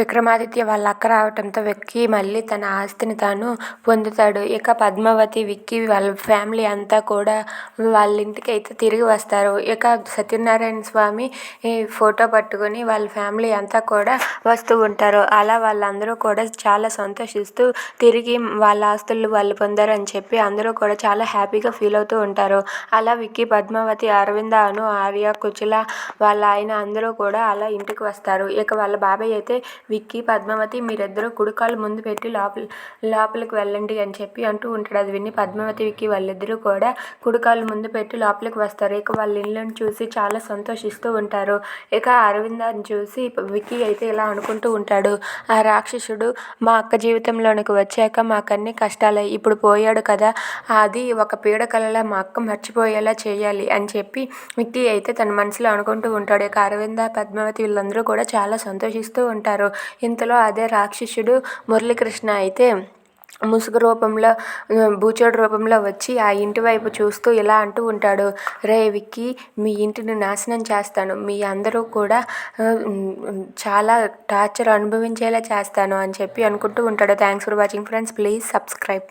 విక్రమాదిత్య వాళ్ళ అక్క రావటంతో విక్కీ మళ్ళీ తన ఆస్తిని తాను పొందుతాడు. ఇక పద్మావతి విక్కీ వాళ్ళ ఫ్యామిలీ అంతా కూడా వాళ్ళ ఇంటికి అయితే తిరిగి వస్తారు. ఇక సత్యనారాయణ స్వామి ఈ ఫోటో పట్టుకొని వాళ్ళ ఫ్యామిలీ అంతా కూడా వస్తూ ఉంటారు. అలా వాళ్ళందరూ కూడా చాలా సంతోషిస్తూ తిరిగి వాళ్ళ ఆస్తులు వాళ్ళు పొందారని చెప్పి అందరూ కూడా చాలా హ్యాపీగా ఫీల్ అవుతూ ఉంటారు. అలా విక్కీ పద్మావతి అరవింద అను ఆర్య కుచిల వాళ్ళ ఆయన అందరూ కూడా అలా ఇంటికి వస్తారు. ఇక వాళ్ళ బాబాయ్ అయితే విక్కీ పద్మావతి మీరిద్దరూ కుడికాలు ముందు పెట్టి లోపల లోపలికి వెళ్ళండి అని చెప్పి అంటూ ఉంటాడు. అది విని పద్మావతి విక్కీ వాళ్ళిద్దరూ కూడా కుడికాలు ముందు పెట్టి లోపలికి వస్తారు. ఇక వాళ్ళ ఇళ్ళని చూసి చాలా సంతోషిస్తూ ఉంటారు. ఇక అరవిందాన్ని చూసి విక్కీ అయితే ఇలా అనుకుంటూ ఉంటాడు. ఆ రాక్షసుడు మా అక్క జీవితంలోనికి వచ్చాక మాకన్నీ కష్టాలే ఇప్పుడు పోయాడు కదా అది ఒక పీడకలలా మా అక్క మర్చిపోయేలా చేయాలి అని చెప్పి విక్కీ అయితే తన మనసులో అనుకుంటూ ఉంటాడు. ఇక అరవింద పద్మావతి వీళ్ళందరూ కూడా చాలా సంతోషిస్తూ ఉంటారు. ఇంతలో అదే రాక్షసుడు మురళీకృష్ణ అయితే ముసుగు రూపంలో బూచోడు రూపంలో వచ్చి ఆ ఇంటి వైపు చూస్తూ ఇలా అంటూ ఉంటాడు రే విక్కీ మీ ఇంటిని నాశనం చేస్తాను. మీ అందరూ కూడా చాలా టార్చర్ అనుభవించేలా చేస్తాను అని చెప్పి అనుకుంటూ ఉంటాడు. Thanks for watching friends please subscribe